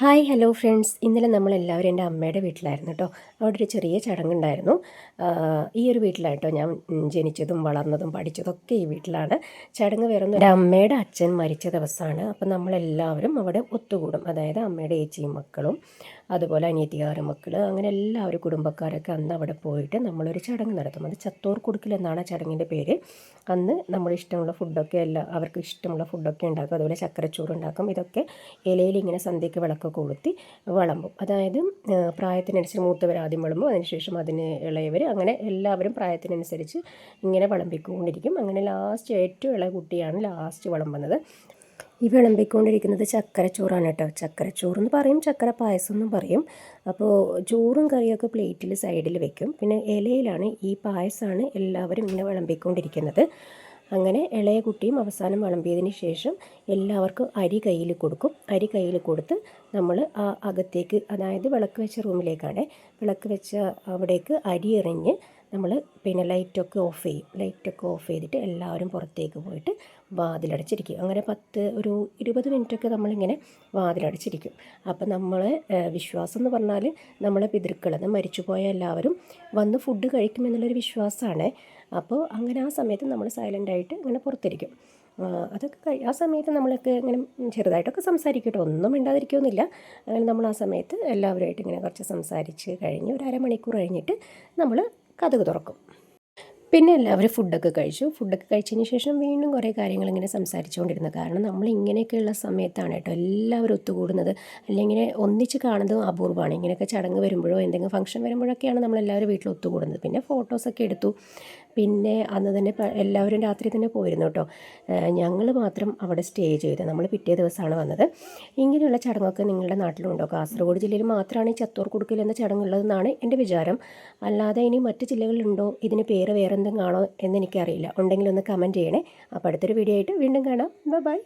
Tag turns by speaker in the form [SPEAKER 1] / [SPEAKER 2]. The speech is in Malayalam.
[SPEAKER 1] Hi hello friends. ഇന്നലെ നമ്മളെല്ലാവരും എന്റെ അമ്മയുടെ വീട്ടിലായിരുന്നു കേട്ടോ അവിടെ ഒരു ചെറിയ ചടങ്ങുണ്ടായിരുന്നു. ഈ ഒരു വീട്ടിലായിട്ടോ ഞാൻ ജനിച്ചതും വളർന്നതും പഠിച്ചതൊക്കെ ഈ വീട്ടിലാണ്. ചടങ്ങ് വരുന്ന എന്റെ അമ്മയുടെ അച്ഛൻ മരിച്ച ദിവസമാണ്. അപ്പം നമ്മളെല്ലാവരും അവിടെ ഒത്തുകൂടും. അതായത് അമ്മയുടെ ഏച്ചിയും മക്കളും അതുപോലെ അനിയത്തിയാറും മക്കൾ അങ്ങനെ എല്ലാവരും കുടുംബക്കാരൊക്കെ അന്ന് അവിടെ പോയിട്ട് നമ്മളൊരു ചടങ്ങ് നടത്തും. അത് ചത്തോർ കൊടുക്കൽ എന്നാണ് ആ ചടങ്ങിന്റെ പേര്. അന്ന് നമ്മൾ ഇഷ്ടമുള്ള ഫുഡൊക്കെ എല്ലാം അവർക്ക് ഇഷ്ടമുള്ള ഫുഡൊക്കെ ഉണ്ടാക്കും. അതുപോലെ ചക്കരച്ചോറ് ഉണ്ടാക്കും ഇതൊക്കെ ഇലയിൽ ഇങ്ങനെ സന്ധ്യയ്ക്ക് വിളക്കൊക്കെ കൊളുത്തി വിളമ്പും. അതായത് പ്രായത്തിനനുസരിച്ച് മൂത്തവർ ആദ്യം വിളമ്പും അതിനുശേഷം അതിന് ഇളയവർ അങ്ങനെ എല്ലാവരും പ്രായത്തിനനുസരിച്ച് ഇങ്ങനെ വിളമ്പിക്കൊണ്ടിരിക്കും. അങ്ങനെ ലാസ്റ്റ് ഏറ്റവും ഇളയ കുട്ടിയാണ് ലാസ്റ്റ് വിളമ്പുന്നത്. ഈ വിളമ്പിക്കൊണ്ടിരിക്കുന്നത് ചക്കരച്ചോറാണ് കേട്ടോ. ചക്കരച്ചോറ് എന്ന് പറയും ചക്കര പായസം എന്നും പറയും. അപ്പോൾ ചോറും കറിയൊക്കെ പ്ലേറ്റിൽ സൈഡിൽ വെക്കും. പിന്നെ ഇലയിലാണ് ഈ പായസമാണ് എല്ലാവരും ഇങ്ങനെ വിളമ്പിക്കൊണ്ടിരിക്കുന്നത്. അങ്ങനെ ഇളയ കുട്ടിയും അവസാനം വിളമ്പിയതിന് ശേഷം എല്ലാവർക്കും അരി കയ്യിൽ കൊടുക്കും. അരി കയ്യിൽ കൊടുത്ത് നമ്മൾ ആ അകത്തേക്ക് അതായത് വിളക്ക് വെച്ച റൂമിലേക്കാണ്. വിളക്ക് വെച്ച അവിടേക്ക് അരി എറിഞ്ഞ് നമ്മൾ പിന്നെ ലൈറ്റൊക്കെ ഓഫ് ചെയ്യും. ലൈറ്റൊക്കെ ഓഫ് ചെയ്തിട്ട് എല്ലാവരും പുറത്തേക്ക് പോയിട്ട് വാതിലടച്ചിരിക്കും. അങ്ങനെ പത്ത് ഒരു ഇരുപത് മിനിറ്റൊക്കെ നമ്മളിങ്ങനെ വാതിലടച്ചിരിക്കും. അപ്പം നമ്മൾ വിശ്വാസം എന്ന് പറഞ്ഞാൽ നമ്മളെ പിതൃക്കൾ മരിച്ചുപോയ എല്ലാവരും വന്ന് ഫുഡ് കഴിക്കുമെന്നുള്ളൊരു വിശ്വാസമാണ് അപ്പോൾ അങ്ങനെ ആ സമയത്ത് നമ്മൾ സൈലന്റായിട്ട് ഇങ്ങനെ പുറത്തിരിക്കും. അതൊക്കെ ആ സമയത്ത് നമ്മളൊക്കെ ഇങ്ങനെ ചെറുതായിട്ടൊക്കെ സംസാരിക്കട്ടെ. കേട്ടോ ഒന്നും മിണ്ടാതിരിക്കുമെന്നില്ല അങ്ങനെ നമ്മൾ ആ സമയത്ത് എല്ലാവരുമായിട്ട് ഇങ്ങനെ കുറച്ച് സംസാരിച്ച് കഴിഞ്ഞ് ഒരു അരമണിക്കൂർ കഴിഞ്ഞിട്ട് നമ്മൾ കഥക് തുറക്കും. പിന്നെ എല്ലാവരും ഫുഡൊക്കെ കഴിച്ചു. ഫുഡൊക്കെ കഴിച്ചതിന് ശേഷം വീണ്ടും കുറേ കാര്യങ്ങൾ ഇങ്ങനെ സംസാരിച്ചുകൊണ്ടിരുന്നു കാരണം നമ്മൾ ഇങ്ങനെയൊക്കെയുള്ള സമയത്താണ് കേട്ടോ എല്ലാവരും ഒത്തുകൂടുന്നത്. അല്ലെങ്കിൽ ഒന്നിച്ച് കാണുന്നത് അപൂർവമാണ്. ഇങ്ങനെയൊക്കെ ചടങ്ങ് വരുമ്പോഴോ എന്തെങ്കിലും ഫംഗ്ഷൻ വരുമ്പോഴൊക്കെയാണ് നമ്മളെല്ലാവരും വീട്ടിൽ ഒത്തുകൂടുന്നത്. പിന്നെ ഫോട്ടോസൊക്കെ എടുത്തു. പിന്നെ അന്ന് തന്നെ എല്ലാവരും രാത്രി തന്നെ പോയിരുന്നു കേട്ടോ ഞങ്ങൾ മാത്രം അവിടെ സ്റ്റേ ചെയ്തു നമ്മൾ പിറ്റേ ദിവസമാണ് വന്നത്. ഇങ്ങനെയുള്ള ചടങ്ങൊക്കെ നിങ്ങളുടെ നാട്ടിലുണ്ടോ? കാസർഗോഡ് ജില്ലയിൽ മാത്രമാണ് ഈ ചത്തോർ കുടുക്കൽ എന്ന ചടങ്ങുള്ളതെന്നാണ് എന്റെ വിചാരം. അല്ലാതെ ഇനി മറ്റ് ജില്ലകളിലുണ്ടോ? ഇതിന് പേര് വേറെന്തെങ്കിലും ആണോ എന്ന് എനിക്കറിയില്ല. ഉണ്ടെങ്കിൽ ഒന്ന് കമന്റ് ചെയ്യണേ. അപ്പോൾ അടുത്തൊരു വീഡിയോ ആയിട്ട് വീണ്ടും കാണാം. ബൈ